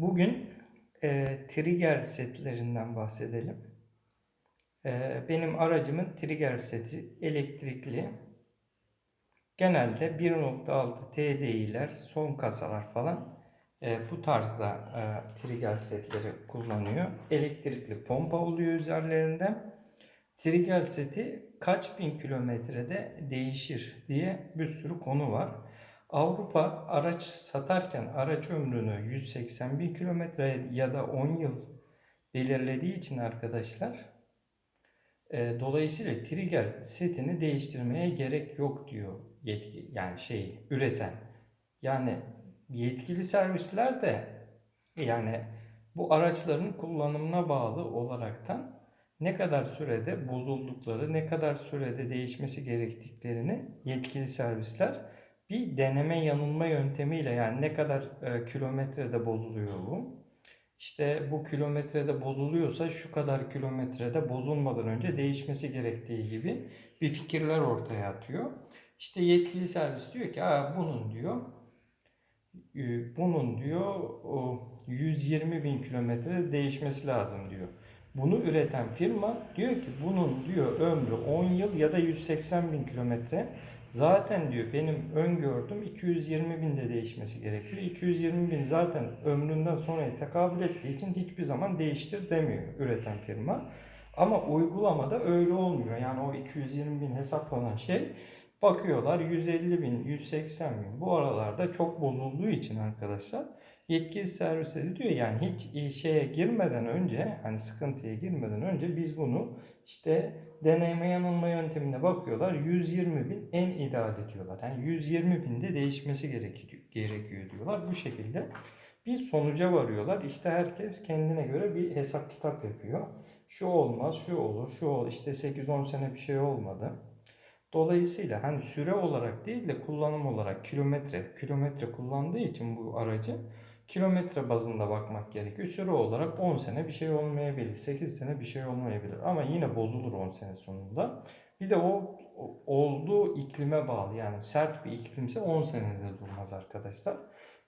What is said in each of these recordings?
Bugün e, trigger setlerinden bahsedelim. E, benim aracımın trigger seti elektrikli. Genelde 1.6 TDI'ler, son kasalar falan e, bu tarzda e, trigger setleri kullanıyor. Elektrikli pompa oluyor üzerlerinde. Trigger seti kaç bin kilometrede değişir diye bir sürü konu var. Avrupa araç satarken araç ömrünü 180 bin kilometre ya da 10 yıl belirlediği için arkadaşlar e, dolayısıyla trigger setini değiştirmeye gerek yok diyor yetki yani şey üreten. Yani yetkili servisler de yani bu araçların kullanımına bağlı olaraktan ne kadar sürede bozuldukları, ne kadar sürede değişmesi gerektiklerini yetkili servisler bir deneme yanılma yöntemiyle yani ne kadar e, kilometrede bozuluyor bu. İşte bu kilometrede bozuluyorsa şu kadar kilometrede bozulmadan önce değişmesi gerektiği gibi bir fikirler ortaya atıyor. İşte yetkili servis diyor ki Aa, bunun diyor e, bunun diyor o 120 bin kilometre değişmesi lazım diyor. Bunu üreten firma diyor ki bunun diyor ömrü 10 yıl ya da 180 bin kilometre. Zaten diyor benim öngördüm 220 binde değişmesi gerekiyor. 220 bin zaten ömründen sonraya tekabül ettiği için hiçbir zaman değiştir demiyor üreten firma. Ama uygulamada öyle olmuyor. Yani o 220 bin hesaplanan şey bakıyorlar 150 bin, 180 bin. Bu aralarda çok bozulduğu için arkadaşlar yetkili servise diyor yani hiç şeye girmeden önce hani sıkıntıya girmeden önce biz bunu işte deneyme yanılma yöntemine bakıyorlar 120 bin en ideal diyorlar. Yani 120 binde değişmesi gerekiyor, diyorlar. Bu şekilde bir sonuca varıyorlar. İşte herkes kendine göre bir hesap kitap yapıyor. Şu olmaz, şu olur, şu olur. İşte 8-10 sene bir şey olmadı. Dolayısıyla hani süre olarak değil de kullanım olarak kilometre, kilometre kullandığı için bu aracı kilometre bazında bakmak gerekiyor. Süre olarak 10 sene bir şey olmayabilir, 8 sene bir şey olmayabilir ama yine bozulur 10 sene sonunda. Bir de o, olduğu iklime bağlı yani sert bir iklimse 10 senede durmaz arkadaşlar.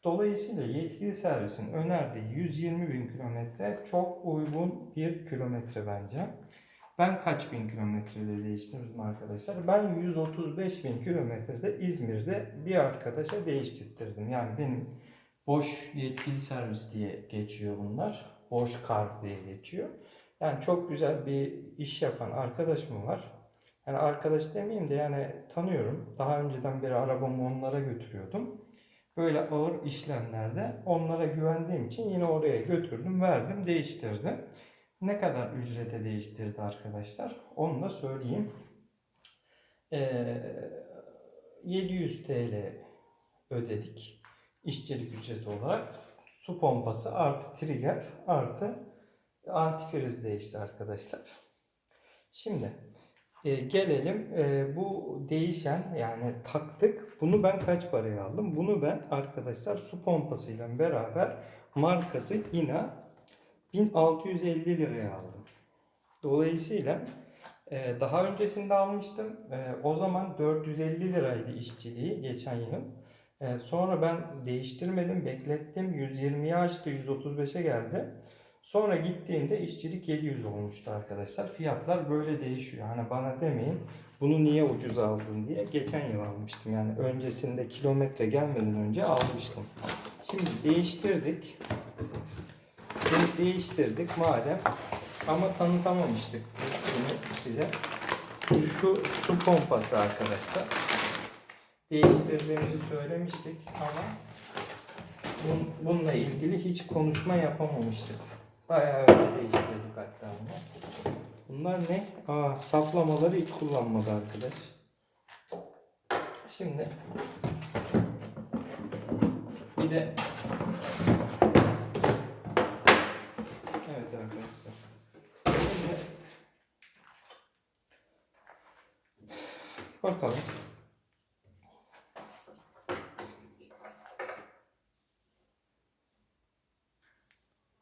Dolayısıyla yetkili servisin önerdiği 120 bin kilometre çok uygun bir kilometre bence. Ben kaç bin kilometrede değiştirdim arkadaşlar? Ben 135 bin kilometrede İzmir'de bir arkadaşa değiştirdim. Yani benim boş yetkili servis diye geçiyor bunlar. Boş kar diye geçiyor. Yani çok güzel bir iş yapan arkadaş mı var? Yani arkadaş demeyeyim de yani tanıyorum. Daha önceden beri arabamı onlara götürüyordum. Böyle ağır işlemlerde onlara güvendiğim için yine oraya götürdüm, verdim, değiştirdim. Ne kadar ücrete değiştirdi arkadaşlar? Onu da söyleyeyim. Ee, 700 TL ödedik işçilik ücreti olarak. Su pompası artı trigger artı antifriz değişti arkadaşlar. Şimdi e, gelelim e, bu değişen yani taktık. Bunu ben kaç paraya aldım? Bunu ben arkadaşlar su pompasıyla beraber markası INA 1650 liraya aldım. Dolayısıyla e, daha öncesinde almıştım. E, o zaman 450 liraydı işçiliği geçen yıl. E, sonra ben değiştirmedim, beklettim. 120'ye açtı, 135'e geldi. Sonra gittiğimde işçilik 700 olmuştu arkadaşlar. Fiyatlar böyle değişiyor. Hani bana demeyin bunu niye ucuz aldın diye. Geçen yıl almıştım. Yani öncesinde kilometre gelmeden önce almıştım. Şimdi değiştirdik. Bunu değiştirdik madem. Ama tanıtamamıştık bunu size. Şu su pompası arkadaşlar. Değiştirdiğimizi söylemiştik ama bun, bununla ilgili hiç konuşma yapamamıştık. Bayağı öyle değiştirdik hatta bunu. Bunlar ne? Aa, saplamaları ilk kullanmadı arkadaş. Şimdi bir de Evet arkadaşlar. Şimdi bakalım.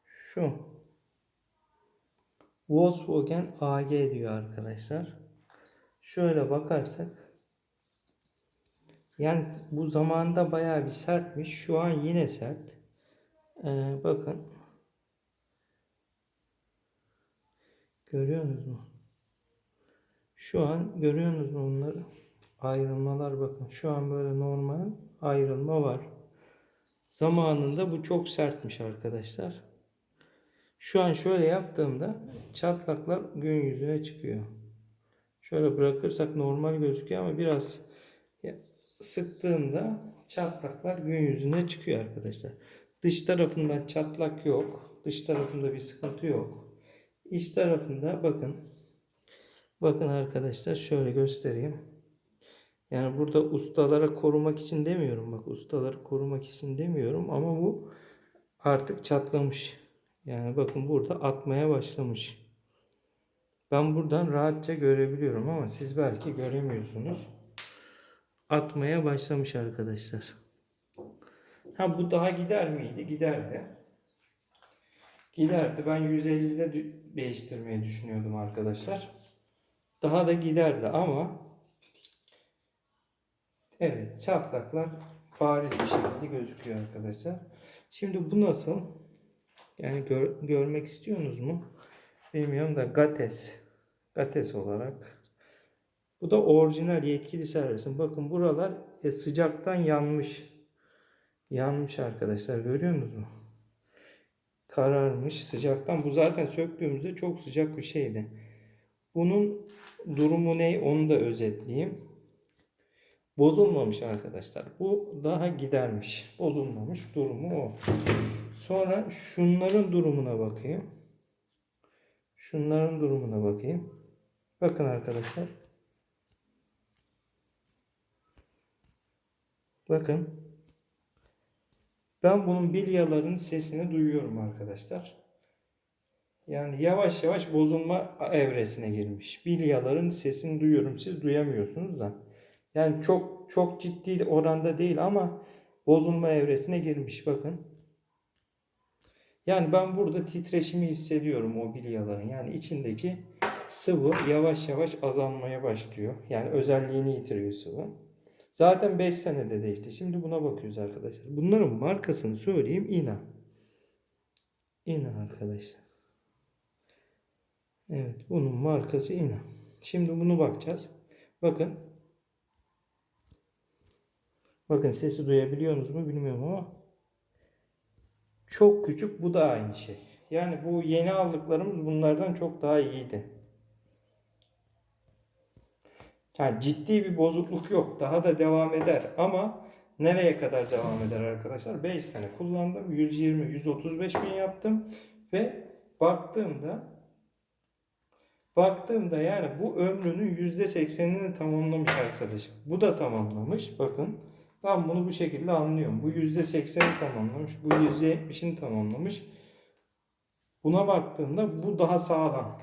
Şu Volkswagen AG diyor arkadaşlar. Şöyle bakarsak yani bu zamanda bayağı bir sertmiş. Şu an yine sert. Ee, bakın. Görüyorsunuz mu? Şu an görüyorsunuz mu onları? Ayrılmalar bakın. Şu an böyle normal ayrılma var. Zamanında bu çok sertmiş arkadaşlar. Şu an şöyle yaptığımda çatlaklar gün yüzüne çıkıyor. Şöyle bırakırsak normal gözüküyor ama biraz sıktığımda çatlaklar gün yüzüne çıkıyor arkadaşlar. Dış tarafından çatlak yok. Dış tarafında bir sıkıntı yok. İç tarafında bakın. Bakın arkadaşlar şöyle göstereyim. Yani burada ustalara korumak için demiyorum. Bak ustaları korumak için demiyorum ama bu artık çatlamış. Yani bakın burada atmaya başlamış. Ben buradan rahatça görebiliyorum ama siz belki göremiyorsunuz. Atmaya başlamış arkadaşlar. Ha bu daha gider miydi? Giderdi. Giderdi. Ben 150'de dü- değiştirmeyi düşünüyordum arkadaşlar. Daha da giderdi ama evet çatlaklar bariz bir şekilde gözüküyor arkadaşlar. Şimdi bu nasıl? Yani gör- görmek istiyorsunuz mu? Bilmiyorum da Gates. Gates olarak. Bu da orijinal yetkili servisin. Bakın buralar e, sıcaktan yanmış. Yanmış arkadaşlar. Görüyor musunuz? Kararmış sıcaktan. Bu zaten söktüğümüzde çok sıcak bir şeydi. Bunun durumu ne onu da özetleyeyim. Bozulmamış arkadaşlar. Bu daha gidermiş. Bozulmamış. Durumu o. Sonra şunların durumuna bakayım. Şunların durumuna bakayım. Bakın arkadaşlar. Bakın. Ben bunun bilyaların sesini duyuyorum arkadaşlar. Yani yavaş yavaş bozulma evresine girmiş. Bilyaların sesini duyuyorum. Siz duyamıyorsunuz da. Yani çok çok ciddi oranda değil ama bozulma evresine girmiş bakın. Yani ben burada titreşimi hissediyorum o bilyaların. Yani içindeki sıvı yavaş yavaş azalmaya başlıyor. Yani özelliğini yitiriyor sıvı. Zaten 5 senede değişti. Şimdi buna bakıyoruz arkadaşlar. Bunların markasını söyleyeyim. İna. İna arkadaşlar. Evet bunun markası İna. Şimdi bunu bakacağız. Bakın. Bakın sesi duyabiliyorsunuz mu bilmiyorum ama çok küçük bu da aynı şey. Yani bu yeni aldıklarımız bunlardan çok daha iyiydi. Yani ciddi bir bozukluk yok. Daha da devam eder ama nereye kadar devam eder arkadaşlar? 5 sene kullandım. 120-135 bin yaptım ve baktığımda baktığımda yani bu ömrünün %80'ini tamamlamış arkadaşım. Bu da tamamlamış. Bakın ben bunu bu şekilde anlıyorum. Bu %80'i tamamlamış. Bu %70'ini tamamlamış. Buna baktığımda bu daha sağlam.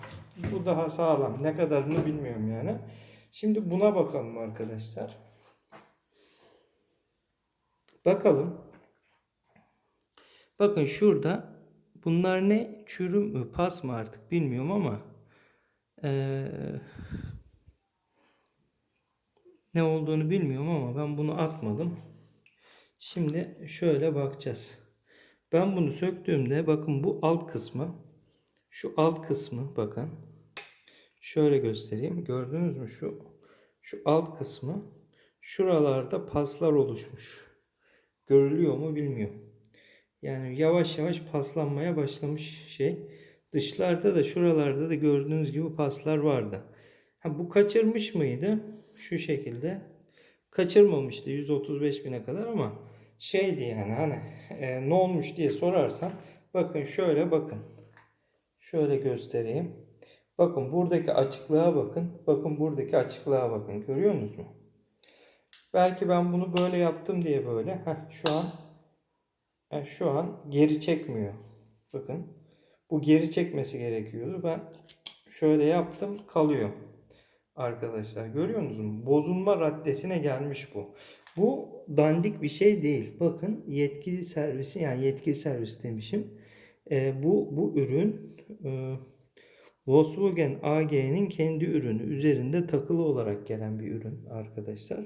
Bu daha sağlam. Ne kadarını bilmiyorum yani. Şimdi buna bakalım arkadaşlar. Bakalım. Bakın şurada bunlar ne? Çürüm mü? Pas mı artık bilmiyorum ama ee, ne olduğunu bilmiyorum ama ben bunu atmadım. Şimdi şöyle bakacağız. Ben bunu söktüğümde bakın bu alt kısmı şu alt kısmı bakın şöyle göstereyim. Gördünüz mü şu şu alt kısmı şuralarda paslar oluşmuş. Görülüyor mu bilmiyorum. Yani yavaş yavaş paslanmaya başlamış şey. Dışlarda da şuralarda da gördüğünüz gibi paslar vardı. Ha, bu kaçırmış mıydı? Şu şekilde. Kaçırmamıştı 135 bine kadar ama şeydi yani hani e, ne olmuş diye sorarsan bakın şöyle bakın. Şöyle göstereyim. Bakın buradaki açıklığa bakın. Bakın buradaki açıklığa bakın. Görüyor musunuz? Belki ben bunu böyle yaptım diye böyle. Heh, şu an şu an geri çekmiyor. Bakın. Bu geri çekmesi gerekiyordu. Ben şöyle yaptım kalıyor. Arkadaşlar görüyor musunuz? Bozulma raddesine gelmiş bu. Bu dandik bir şey değil. Bakın yetkili servisi yani yetkili servis demişim. E, bu bu ürün e, Volkswagen AG'nin kendi ürünü üzerinde takılı olarak gelen bir ürün arkadaşlar.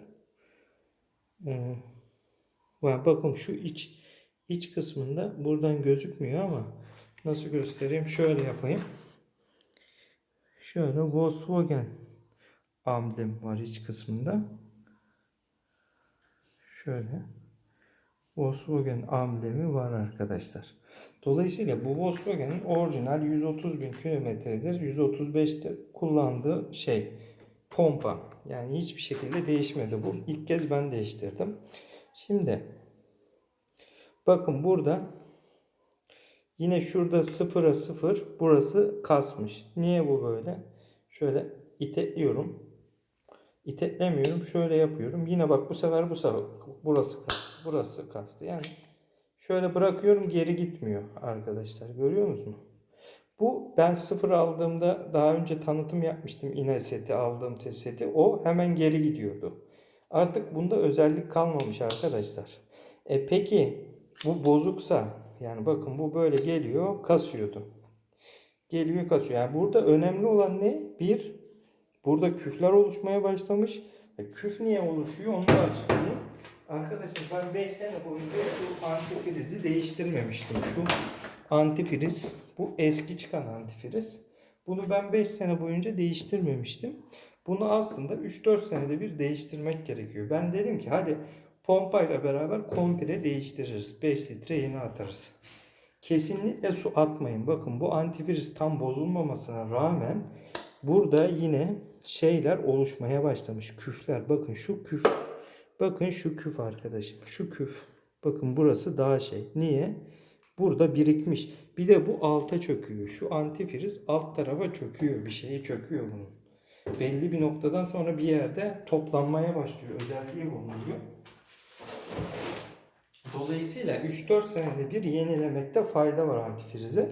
Ee, bakın şu iç iç kısmında buradan gözükmüyor ama nasıl göstereyim? Şöyle yapayım. Şöyle Volkswagen amblem var iç kısmında. Şöyle Volkswagen amblemi var arkadaşlar. Dolayısıyla bu Volkswagen'in orijinal 130 bin kilometredir. 135'te kullandığı şey pompa. Yani hiçbir şekilde değişmedi bu. İlk kez ben değiştirdim. Şimdi bakın burada yine şurada sıfıra sıfır burası kasmış. Niye bu böyle? Şöyle itekliyorum. İteklemiyorum. Şöyle yapıyorum. Yine bak bu sefer bu sefer burası kastı. Burası kastı. Yani şöyle bırakıyorum geri gitmiyor arkadaşlar. Görüyor musunuz? Bu ben sıfır aldığımda daha önce tanıtım yapmıştım ine seti aldığım test seti. O hemen geri gidiyordu. Artık bunda özellik kalmamış arkadaşlar. E peki bu bozuksa yani bakın bu böyle geliyor kasıyordu. Geliyor kasıyor. Yani burada önemli olan ne? Bir burada küfler oluşmaya başlamış. E, küf niye oluşuyor onu da açıklayayım. Arkadaşlar ben 5 sene boyunca şu antifrizi değiştirmemiştim. Şu antifriz bu eski çıkan antifriz. Bunu ben 5 sene boyunca değiştirmemiştim. Bunu aslında 3-4 senede bir değiştirmek gerekiyor. Ben dedim ki hadi pompayla beraber komple değiştiririz. 5 litre yeni atarız. Kesinlikle su atmayın. Bakın bu antifriz tam bozulmamasına rağmen burada yine şeyler oluşmaya başlamış. Küfler. Bakın şu küf. Bakın şu küf arkadaşım. Şu küf. Bakın burası daha şey. Niye? Burada birikmiş. Bir de bu alta çöküyor. Şu antifriz alt tarafa çöküyor. Bir şeye çöküyor bunun. Belli bir noktadan sonra bir yerde toplanmaya başlıyor. Özelliği bu oluyor. Dolayısıyla 3-4 senede bir yenilemekte fayda var antifrize.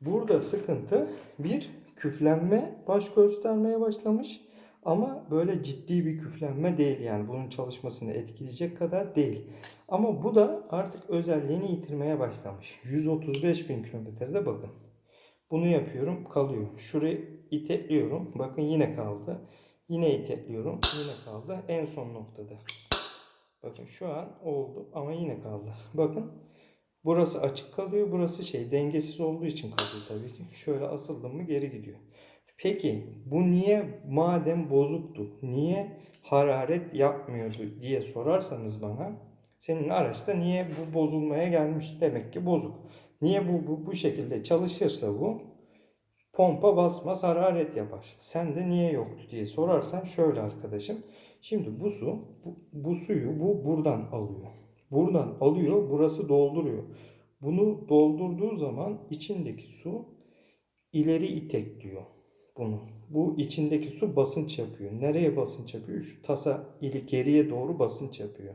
Burada sıkıntı bir küflenme baş göstermeye başlamış. Ama böyle ciddi bir küflenme değil yani bunun çalışmasını etkileyecek kadar değil. Ama bu da artık özelliğini yitirmeye başlamış. 135 bin kilometrede bakın. Bunu yapıyorum kalıyor. Şurayı itekliyorum. Bakın yine kaldı. Yine itekliyorum. Yine kaldı. En son noktada. Bakın şu an oldu ama yine kaldı. Bakın burası açık kalıyor. Burası şey dengesiz olduğu için kalıyor tabii ki. Şöyle asıldım mı geri gidiyor. Peki bu niye madem bozuktu, niye hararet yapmıyordu diye sorarsanız bana senin araçta niye bu bozulmaya gelmiş demek ki bozuk. Niye bu, bu, bu şekilde çalışırsa bu pompa basmaz hararet yapar. Sen de niye yoktu diye sorarsan şöyle arkadaşım. Şimdi bu su bu, bu suyu bu buradan alıyor. Buradan alıyor burası dolduruyor. Bunu doldurduğu zaman içindeki su ileri itekliyor bunu. Bu içindeki su basınç yapıyor. Nereye basınç yapıyor? Şu tasa ili geriye doğru basınç yapıyor.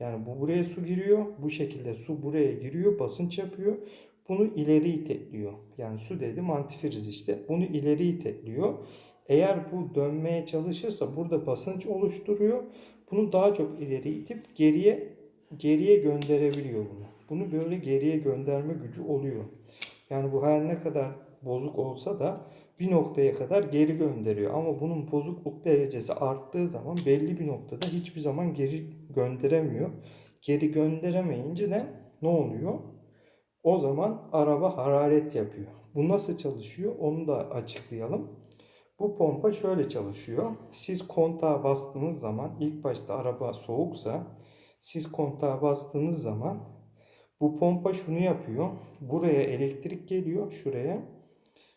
Yani bu buraya su giriyor. Bu şekilde su buraya giriyor. Basınç yapıyor. Bunu ileri itekliyor. Yani su dedim antifriz işte. Bunu ileri itekliyor. Eğer bu dönmeye çalışırsa burada basınç oluşturuyor. Bunu daha çok ileri itip geriye geriye gönderebiliyor bunu. Bunu böyle geriye gönderme gücü oluyor. Yani bu her ne kadar bozuk olsa da bir noktaya kadar geri gönderiyor. Ama bunun bozukluk derecesi arttığı zaman belli bir noktada hiçbir zaman geri gönderemiyor. Geri gönderemeyince de ne oluyor? O zaman araba hararet yapıyor. Bu nasıl çalışıyor onu da açıklayalım. Bu pompa şöyle çalışıyor. Siz kontağa bastığınız zaman ilk başta araba soğuksa siz kontağa bastığınız zaman bu pompa şunu yapıyor. Buraya elektrik geliyor şuraya.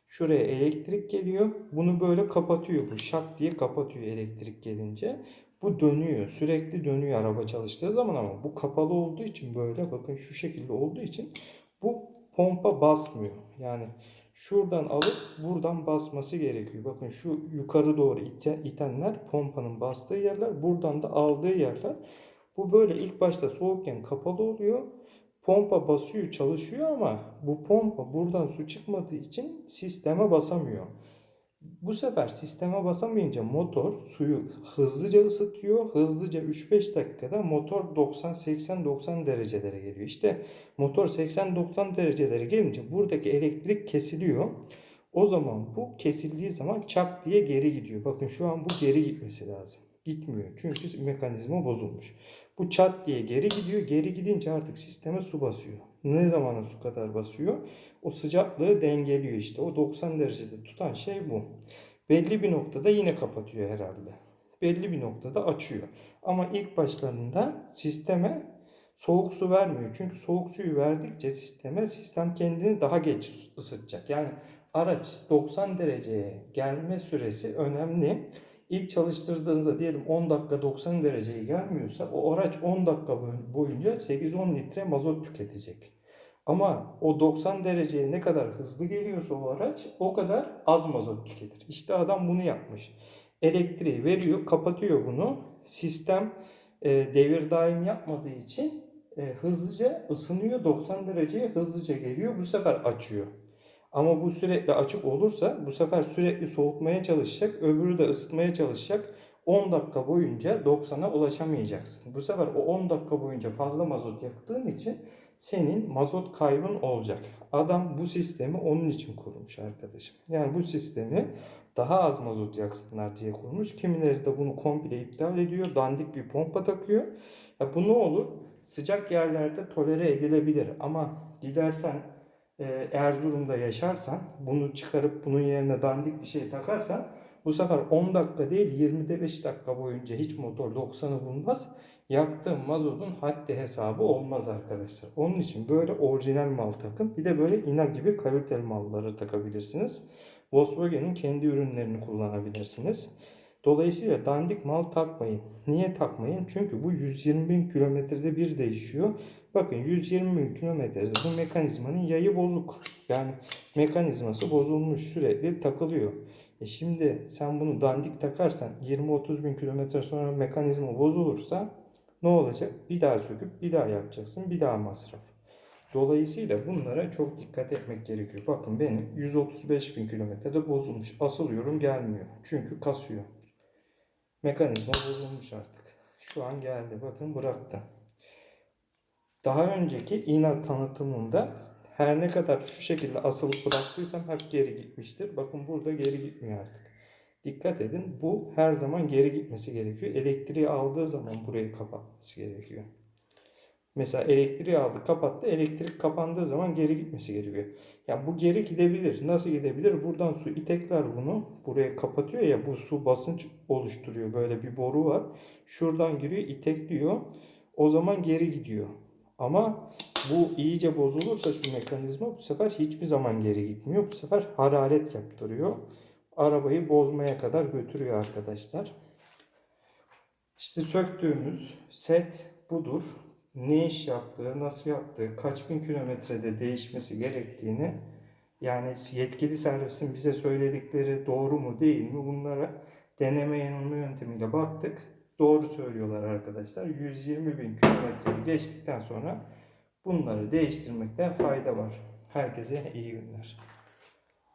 Şuraya elektrik geliyor. Bunu böyle kapatıyor. Bu şak diye kapatıyor elektrik gelince. Bu dönüyor. Sürekli dönüyor araba çalıştığı zaman ama bu kapalı olduğu için böyle bakın şu şekilde olduğu için bu pompa basmıyor. Yani şuradan alıp buradan basması gerekiyor. Bakın şu yukarı doğru iten, itenler pompanın bastığı yerler. Buradan da aldığı yerler. Bu böyle ilk başta soğukken kapalı oluyor. Pompa basıyor çalışıyor ama bu pompa buradan su çıkmadığı için sisteme basamıyor. Bu sefer sisteme basamayınca motor suyu hızlıca ısıtıyor. Hızlıca 3-5 dakikada motor 90-80-90 derecelere geliyor. İşte motor 80-90 derecelere gelince buradaki elektrik kesiliyor. O zaman bu kesildiği zaman çak diye geri gidiyor. Bakın şu an bu geri gitmesi lazım. Gitmiyor. Çünkü mekanizma bozulmuş. Bu çat diye geri gidiyor. Geri gidince artık sisteme su basıyor. Ne zamana su kadar basıyor? O sıcaklığı dengeliyor işte. O 90 derecede tutan şey bu. Belli bir noktada yine kapatıyor herhalde. Belli bir noktada açıyor. Ama ilk başlarında sisteme soğuk su vermiyor. Çünkü soğuk suyu verdikçe sisteme sistem kendini daha geç ısıtacak. Yani araç 90 dereceye gelme süresi önemli. İlk çalıştırdığınızda diyelim 10 dakika 90 dereceye gelmiyorsa o araç 10 dakika boy- boyunca 8-10 litre mazot tüketecek. Ama o 90 dereceye ne kadar hızlı geliyorsa o araç o kadar az mazot tüketir. İşte adam bunu yapmış. Elektriği veriyor, kapatıyor bunu. Sistem e, devir daim yapmadığı için e, hızlıca ısınıyor. 90 dereceye hızlıca geliyor. Bu sefer açıyor. Ama bu sürekli açık olursa bu sefer sürekli soğutmaya çalışacak. Öbürü de ısıtmaya çalışacak. 10 dakika boyunca 90'a ulaşamayacaksın. Bu sefer o 10 dakika boyunca fazla mazot yaktığın için senin mazot kaybın olacak. Adam bu sistemi onun için kurmuş arkadaşım. Yani bu sistemi daha az mazot yaksınlar diye kurmuş. Kimileri de bunu komple iptal ediyor. Dandik bir pompa takıyor. Ya bu ne olur? Sıcak yerlerde tolere edilebilir ama gidersen Erzurum'da yaşarsan bunu çıkarıp bunun yerine dandik bir şey takarsan bu sefer 10 dakika değil 25 dakika boyunca hiç motor 90'ı bulmaz. Yaktığın mazotun haddi hesabı olmaz arkadaşlar. Onun için böyle orijinal mal takın. Bir de böyle ina gibi kaliteli malları takabilirsiniz. Volkswagen'in kendi ürünlerini kullanabilirsiniz. Dolayısıyla dandik mal takmayın. Niye takmayın? Çünkü bu 120 bin kilometrede bir değişiyor. Bakın 120 bin kilometrede bu mekanizmanın yayı bozuk. Yani mekanizması bozulmuş sürekli takılıyor. E şimdi sen bunu dandik takarsan 20-30 bin kilometre sonra mekanizma bozulursa ne olacak? Bir daha söküp bir daha yapacaksın. Bir daha masraf. Dolayısıyla bunlara çok dikkat etmek gerekiyor. Bakın benim 135 bin kilometrede bozulmuş. Asılıyorum gelmiyor. Çünkü kasıyor. Mekanizma bozulmuş artık. Şu an geldi. Bakın bıraktı. Daha önceki İNA tanıtımında her ne kadar şu şekilde asılıp bıraktıysam hep geri gitmiştir. Bakın burada geri gitmiyor artık. Dikkat edin bu her zaman geri gitmesi gerekiyor. Elektriği aldığı zaman burayı kapatması gerekiyor. Mesela elektriği aldı kapattı. Elektrik kapandığı zaman geri gitmesi gerekiyor. Yani bu geri gidebilir. Nasıl gidebilir? Buradan su itekler bunu. Buraya kapatıyor ya bu su basınç oluşturuyor. Böyle bir boru var. Şuradan giriyor itekliyor. O zaman geri gidiyor. Ama bu iyice bozulursa şu mekanizma bu sefer hiçbir zaman geri gitmiyor. Bu sefer hararet yaptırıyor. Arabayı bozmaya kadar götürüyor arkadaşlar. İşte söktüğümüz set budur. Ne iş yaptığı, nasıl yaptığı, kaç bin kilometrede değişmesi gerektiğini yani yetkili servisin bize söyledikleri doğru mu değil mi bunlara deneme yanılma yöntemiyle baktık. Doğru söylüyorlar arkadaşlar. 120 bin kilometreyi geçtikten sonra bunları değiştirmekte fayda var. Herkese iyi günler.